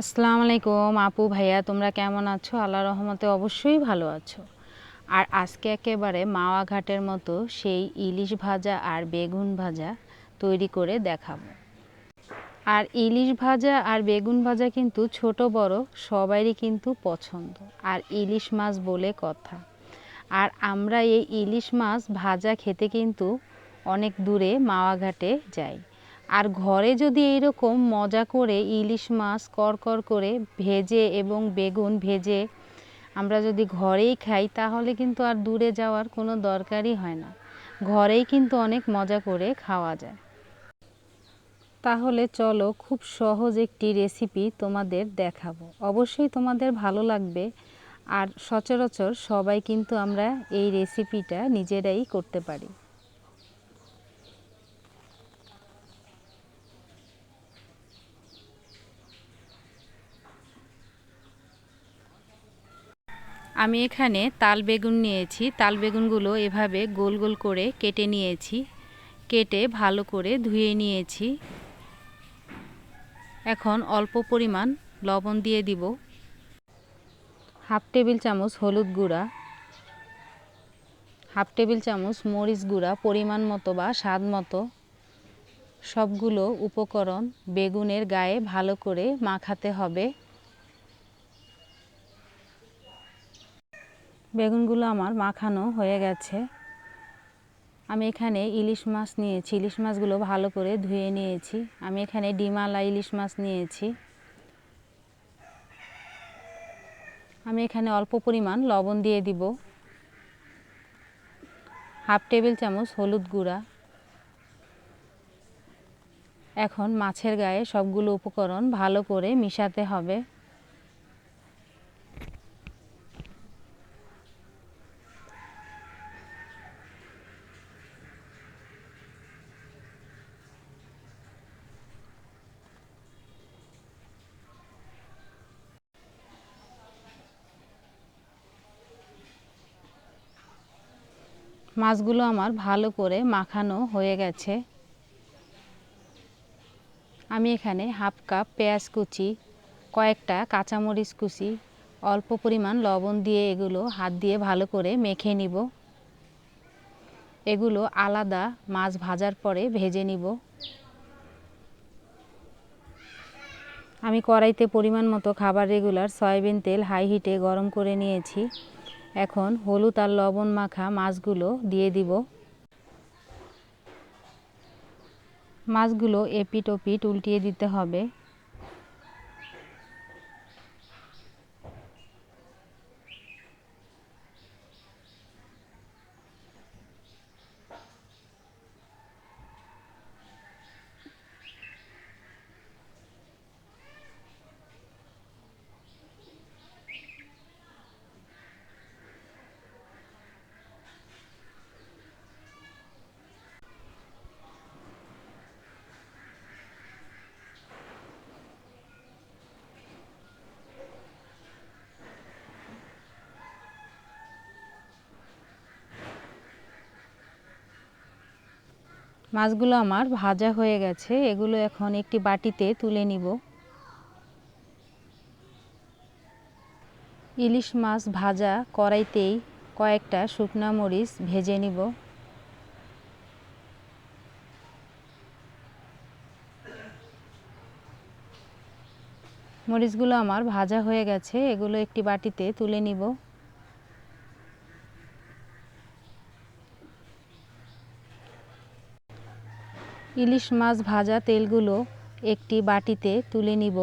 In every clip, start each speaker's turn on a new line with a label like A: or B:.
A: আসসালামু আলাইকুম আপু, ভাইয়া, তোমরা কেমন আছো? আল্লাহ রহমতে অবশ্যই ভালো আছো। আর আজকে একেবারে মাওয়া ঘাটের মতো সেই ইলিশ ভাজা আর বেগুন ভাজা তৈরি করে দেখাবো। আর ইলিশ ভাজা আর বেগুন ভাজা কিন্তু ছোট, বড় সবারই কিন্তু পছন্দ। আর ইলিশ মাছ বলে কথা। আর আমরা এই ইলিশ মাছ ভাজা খেতে কিন্তু অনেক দূরে মাওয়া ঘাটে যাই। আর ঘরে যদি এইরকম মজা করে ইলিশ মাছ করকর করে ভেজে এবং বেগুন ভেজে আমরা যদি ঘরেই খাই, তাহলে কিন্তু আর দূরে যাওয়ার কোনো দরকারই হয় না। ঘরেই কিন্তু অনেক মজা করে খাওয়া যায়। তাহলে চলো খুব সহজ একটি রেসিপি তোমাদের দেখাবো। অবশ্যই তোমাদের ভালো লাগবে আর সচরাচর সবাই কিন্তু আমরা এই রেসিপিটা নিজেরাই করতে পারি। আমি এখানে তাল বেগুন নিয়েছি। তাল বেগুনগুলো এভাবে গোল গোল করে কেটে নিয়েছি। কেটে ভালো করে ধুয়ে নিয়েছি। এখন অল্প পরিমাণ লবণ দিয়ে দিব। হাফ টেবিল চামচ হলুদ গুঁড়া। হাফ টেবিল চামচ মরিচ গুঁড়া পরিমাণ মতো বা স্বাদ মতো। সবগুলো উপকরণ বেগুনের গায়ে ভালো করে মাখাতে হবে। বেগুনগুলো আমার মাখানো হয়ে গেছে। আমি এখানে ইলিশ মাছ নিয়েছি। ইলিশ মাছগুলো ভালো করে ধুয়ে নিয়েছি। আমি এখানে ডিমালা ইলিশ মাছ নিয়েছি। আমি এখানে অল্প পরিমাণ লবণ দিয়ে দিব। হাফ টেবিল চামচ হলুদ গুঁড়া। এখন মাছের গায়ে সবগুলো উপকরণ ভালো করে মিশাতে হবে। মাছগুলো আমার ভালো করে মাখানো হয়ে গেছে। আমি এখানে হাফ কাপ পেঁয়াজ কুচি, কয়েকটা কাঁচামরিচ কুচি, অল্প পরিমাণ লবণ দিয়ে এগুলো হাত দিয়ে ভালো করে মেখে নিব। এগুলো আলাদা মাছ ভাজার পরে ভেজে নিব। আমি কড়াইতে পরিমাণ মতো খাবার রেগুলার সয়াবিন তেল হাই হিটে গরম করে নিয়েছি। এখন হলুদ আর লবণ মাখা মাছগুলো দিয়ে দিব। মাছগুলো এপিট ওপিট উল্টিয়ে দিতে হবে। মাছগুলো আমার ভাজা হয়ে গেছে, এগুলো এখন একটি বাটিতে তুলে নিব। ইলিশ মাছ ভাজা কড়াইতেই কয়েকটা শুকনা মরিচ ভেজে নিব। মরিচগুলো আমার ভাজা হয়ে গেছে, এগুলো একটি বাটিতে তুলে নিব। ইলিশ মাছ ভাজা তেলগুলো একটি বাটিতে তুলে নিব।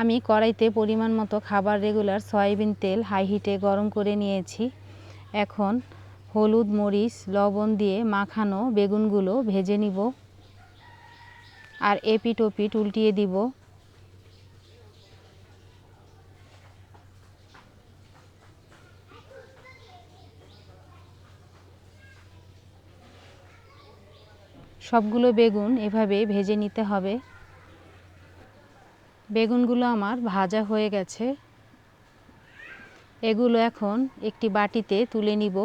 A: আমি কড়াইতে পরিমাণ মতো খাবার রেগুলার সয়াবিন তেল হাই হিটে গরম করে নিয়েছি। এখন হলুদ মরিচ, লবণ দিয়ে মাখানো বেগুনগুলো ভেজে নিব। আর এপিট ওপিট উল্টিয়ে দিব। সবগুলো বেগুন এভাবে ভেজে নিতে হবে। বেগুনগুলো আমার ভাজা হয়ে গেছে। এগুলো এখন একটি বাটিতে তুলে নিব।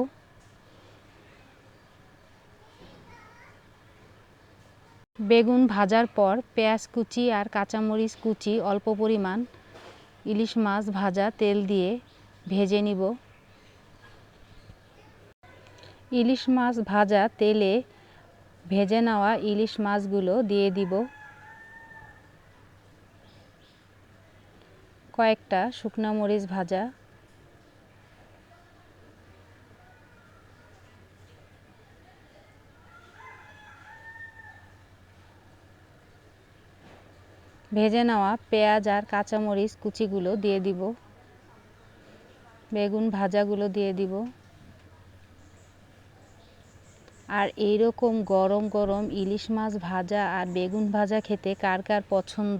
A: বেগুন ভাজার পর পেঁয়াজ কুচি আর কাঁচামরিচ কুচি অল্প পরিমাণ, ইলিশ মাছ ভাজা, তেল দিয়ে ভেজে নিব। ইলিশ মাছ ভাজা তেলে ভেজে নেওয়া ইলিশ মাছগুলো দিয়ে দিব। কয়েকটা শুকনা মরিচ ভাজা ভেজে নেওয়া পেঁয়াজ আর কাঁচামরিচ কুচিগুলো দিয়ে দিব। বেগুন ভাজাগুলো দিয়ে দিব। আর এইরকম গরম গরম ইলিশ মাছ ভাজা আর বেগুন ভাজা খেতে কার কার পছন্দ,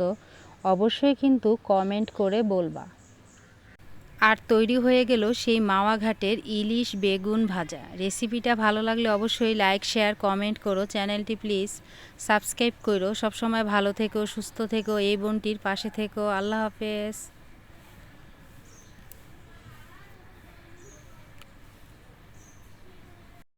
A: অবশ্যই কিন্তু কমেন্ট করে বলবা। আর তৈরি হয়ে গেল সেই মাওয়া ঘাটের ইলিশ বেগুন ভাজা। রেসিপিটা ভালো লাগলে অবশ্যই লাইক, শেয়ার, কমেন্ট করো। চ্যানেলটি প্লিজ সাবস্ক্রাইব করো। সবসময় ভালো থেকো, সুস্থ থেকো। এই বোনটির পাশে থেকো। আল্লাহ হাফেজ।